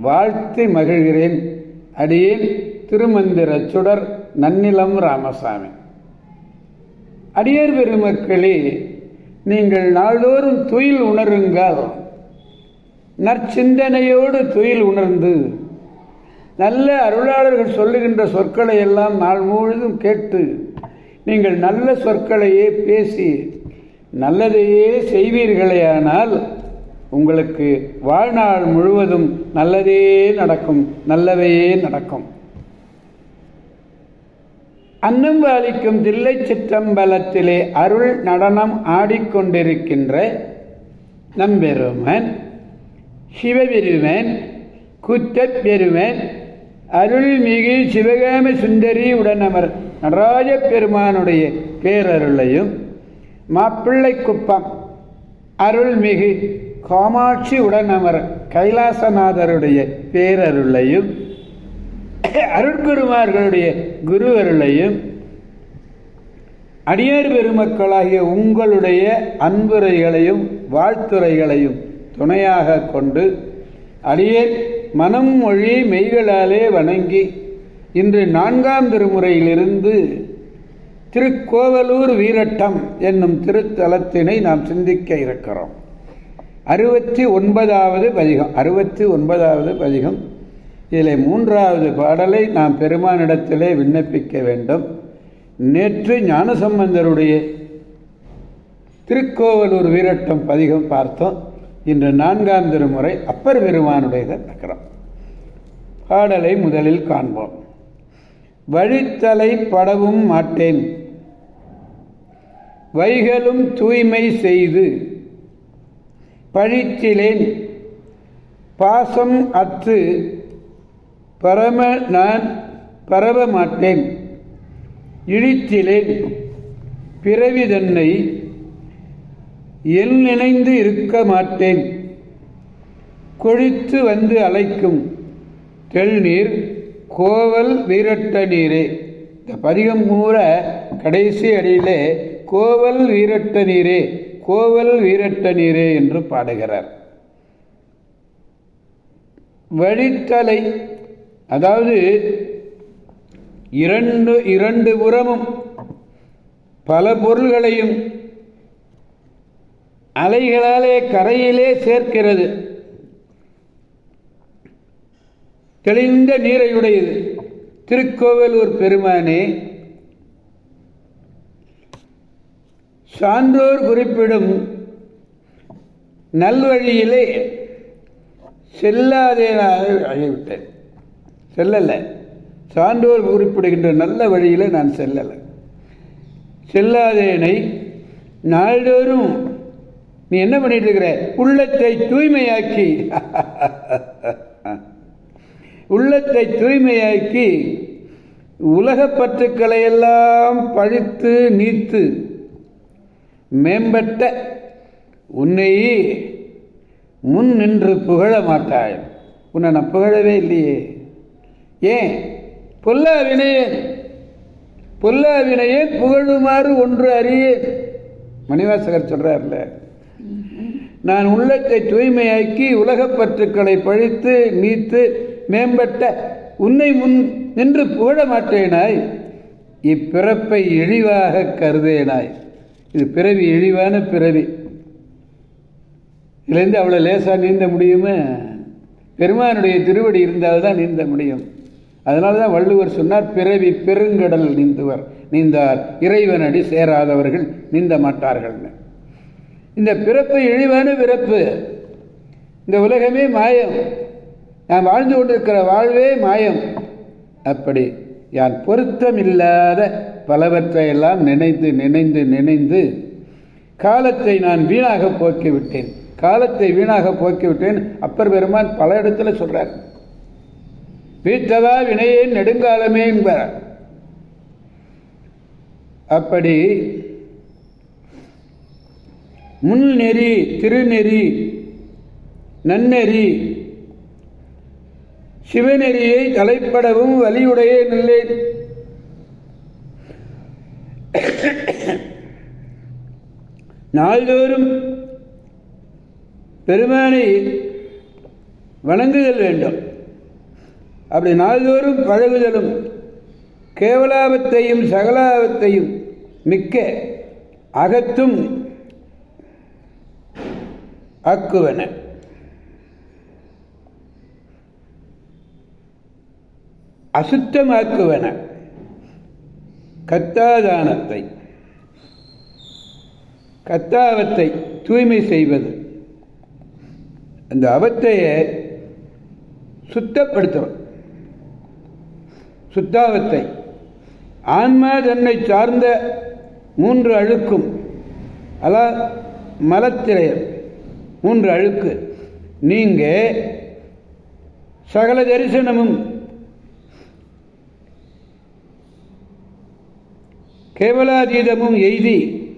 வாழ்த்தி மகிழ்கிறேன். அடியேன் திருமந்திர சுடர் நன்னிலம் ராமசாமி. அடியார் பெருமக்களே நீங்கள் நாள்தோறும் துயில் உணருங்கள். நற்சிந்தனையோடு துயில் உணர்ந்து நல்ல அருளாளர்கள் சொல்லுகின்ற சொற்களை எல்லாம் நாள் முழுதும் கேட்டு நீங்கள் நல்ல சொற்களையே பேசி நல்லதையே செய்வீர்களேயானால் உங்களுக்கு வாழ்நாள் முழுவதும் நல்லதே நடக்கும் நல்லவையே நடக்கும். அன்னம் பாலிக்கும் தில்லை சிற்றம்பலத்திலே அருள் நடனம் ஆடிக்கொண்டிருக்கின்ற நம்பெருமன் சிவபெருமன் குற்றப்பெருமன் அருள்மிகு சிவகாம சுந்தரி உடனமர் நடராஜ பெருமானுடைய பேரருளையும் மாப்பிள்ளை குப்பம் அருள்மிகு காமாட்சி உடனமர் கைலாசநாதருடைய பேரருளையும் அருட்குருமார்களுடைய குரு அருளையும் அடியார் பெருமக்களாகிய உங்களுடைய அன்புரைகளையும் வாழ்த்துரைகளையும் துணையாக கொண்டு அடியேன் மனம் மொழி மெய்களாலே வணங்கி இன்று நான்காம் திருமுறையிலிருந்து திருக்கோவலூர் வீரட்டம் என்னும் திருத்தலத்தினை நாம் சிந்திக்க இருக்கிறோம். அறுபத்தி ஒன்பதாவது பதிகம். அறுபத்தி ஒன்பதாவது பதிகம். இதில் மூன்றாவது பாடலை நாம் பெருமானிடத்திலே விண்ணப்பிக்க வேண்டும். நேற்று ஞானசம்பந்தருடைய திருக்கோவலூர் வீரட்டம் பதிகம் பார்த்தோம். இன்று நான்காம் திருமுறை அப்பர் பெருமானுடைய நக்கரம் பாடலை முதலில் காண்போம். வழித்தலை படவும் மாட்டேன். வைகளும் தூய்மை செய்து பழித்திலேன் பாசம் அற்று பரம நான் பரவ மாட்டேன் இழித்திலேன் பிறவி தன்னை எல் நினைந்து இருக்க மாட்டேன் கொழித்து வந்து அழைக்கும் தெள்நீர் கோவல் வீரட்ட நீரே. இந்த பதிகம் கூற கடைசி அடியிலே கோவல் வீரட்ட நீரே. கோவல் வீரட்ட நீரே என்று பாடுகிறார். வழித்தலை அதாவது இரண்டு இரண்டு புறமும் பல பொருள்களையும் அலைகளாலே கரையிலே சேர்க்கிறது. தெளிந்த நீரையுடையது. திருக்கோவலூர் பெருமானே சான்றோர் குறிப்பிடும் நல்வழியிலே செல்லாதேனாக ஆகிவிட்டேன் செல்லலை. சான்றோர் குறிப்பிடுகின்ற நல்ல வழியில் நான் செல்லலை. செல்லாதேனை நாள்தோறும் நீ என்ன பண்ணிட்டு இருக்கிற உள்ளத்தை தூய்மையாக்கி உள்ளத்தை தூய்மையாக்கி உலகப்பற்றுக்களை எல்லாம் பழித்து நீத்து மேம்பட்ட உன்னையே முன் நின்று புகழ மாட்டாய். உன்னை நான் புகழவே இல்லையே. ஏன்? பொல்லா வினையேன் பொல்லா வினையேன் புகழுமாறு ஒன்று அறியேன். மணிவாசகர் சொல்றார்ல நான் உள்ளத்தை தூய்மையாக்கி உலகப் பற்றுக்களை பழித்து நீத்து மேம்பட்ட உன்னை முன் நின்று புகழ மாட்டேனாய். இப்பிறப்பை இழிவாக கருதேனாய். இது பிறவி இழிவான பிறவி. இதுலேருந்து அவ்வளோ லேசாக நீந்த முடியுமே? பெருமானுடைய திருவடி இருந்தால் தான் நீந்த முடியும். அதனால தான் வள்ளுவர் சொன்னார் பிறவி பெருங்கடல் நீந்துவர். நீந்தார் இறைவனடி சேராதவர்கள் நீந்த மாட்டார்கள்னு இந்த பிறப்பு இழிவான பிறப்பு. இந்த உலகமே மாயம். நான் வாழ்ந்து கொண்டிருக்கிற வாழ்வே மாயம். அப்படி யான் பொருத்தமில்லாத பலவற்றையெல்லாம் நினைந்து நினைந்து நினைந்து காலத்தை நான் வீணாக போக்கிவிட்டேன். காலத்தை வீணாக போக்கிவிட்டேன். அப்பர் பெருமான் பல இடத்துல சொல்கிறார் வீட்டதா வினையே நெடுங்காலமே என்பார். அப்படி முன்நெறி திருநெறி நன்னெறி சிவநெறியை தலைப்படவும் வலியுடைய நில்லேன் நாள்தோறும் பெருமானை வணங்குதல் வேண்டும். அப்படி நாள்தோறும் பழகுதலும் கேவலாபத்தையும் சகலாபத்தையும் மிக்க அகத்தும் ஆக்குவன. அசுத்தமாக்குவன. கத்தாதானத்தை கத்தாவத்தை தூய்மை செய்வது. அந்த அவத்தையை சுத்தப்படுத்துவன். சுத்தாவத்தை. ஆன்மா தன்னை சார்ந்த மூன்று அழுக்கும். அலா மலத்திரையம். மூன்று அழுக்கு. நீங்கள் சகல தரிசனமும் கேவலாதீதமும் எய்தி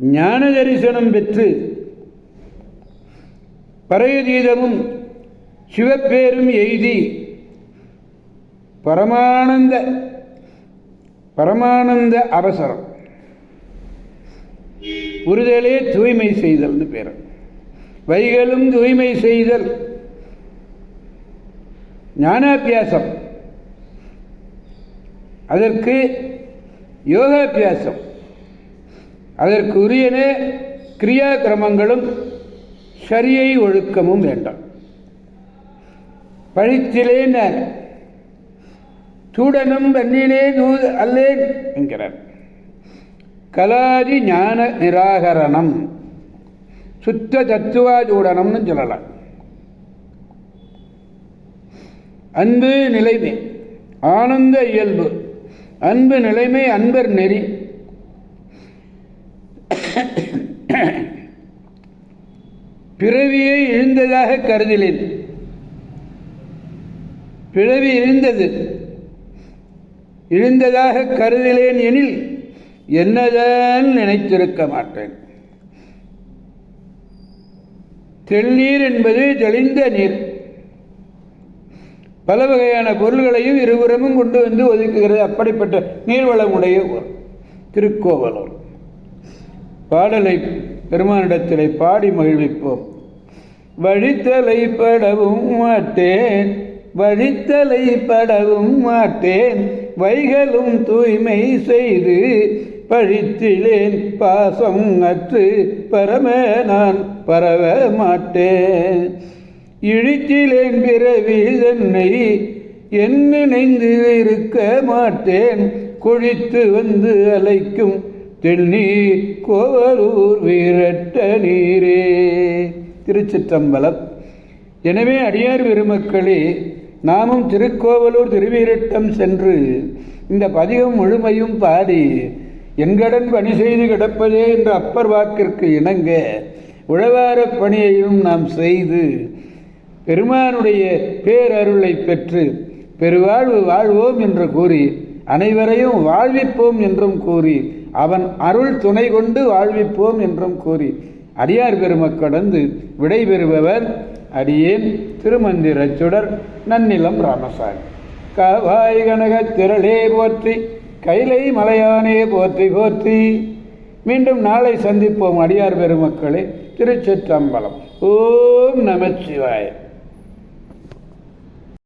ஞான தரிசனம் பெற்று பரயதீதமும் சிவப்பேரும் எய்தி பரமானந்த பரமானந்த அவசரம். உறுதலே தூய்மை செய்தல்னு பேர். வைகளும் தூய்மை செய்தல். ஞானாபியாசம். அதற்கு யோகாபியாசம். அதற்குரியன கிரியா கிரமங்களும் சரியை ஒழுக்கமும் வேண்டாம். பழித்திலேன் சூடனும் வன்னிலே தூது அல்லேன் என்கிறார். கலாதி ஞான நிராகரணம். சுத்த தத்துவாஜூடனம்னு சொல்லலாம். அன்பு நிலைமை ஆனந்த இயல்பு. அன்பு நிலைமை அன்பர் நெறி. பிறவியை இழந்ததாக கருதிலேன் பிறவி இழந்தது. இழந்ததாக கருதிலேன் எனில் என்னதான் நினைத்திருக்க மாட்டேன். தெள்நீர் என்பது தெளிந்த நீர். பல வகையான பொருள்களையும் இருபுறமும் கொண்டு வந்து ஒதுக்குகிறது. அப்படிப்பட்ட நீர்வளமுடைய திருக்கோவலூர். பாடலை பெருமானிடத்திலே பாடி மகிழ்விப்போம். வழித்தலை படவும் மாட்டேன். வழித்தலை படவும் மாட்டேன். வைகளும் தூய்மை செய்து பழித்திலேன் பாசம் அற்று பரம நான் பரவ மாட்டேன். இழித்திலேன் பிறவி தன்னை என் நினைந்து இருக்க மாட்டேன். கொழித்து வந்து அலைக்கும் தென்னீர் கோவலூர் வீரட்ட நீரே. திருச்சிற்றம்பலம். எனவே அடியார் பெருமக்களே நாமும் திருக்கோவலூர் திருவீரட்டம் சென்று இந்த பதிகம் முழுமையும் பாடி என்கடன் பணி செய்து கிடப்பதே என்ற அப்பர் வாக்கிற்கு இணங்க உழவாரப் பணியையும் நாம் செய்து பெருமானுடைய பேரருளை பெற்று பெருவாழ்வு வாழ்வோம் என்று கூறி அனைவரையும் வாழ்விப்போம் என்றும் கூறி அவன் அருள் துணை கொண்டு வாழ்விப்போம் என்றும் கூறி அடியார் பெருமக்கடந்து விடைபெறுபவர் அடியேன் திருமந்திரச் சுடர் நன்னிலம் ராமசாமி. காவாய் கனக திரளே போற்றி கைலை மலையானே போற்றி போற்றி. மீண்டும் நாளை சந்திப்போம் அடியார் பெருமக்களே திருச்சிற்றம்பலம். ஓம் நமச்சிவாய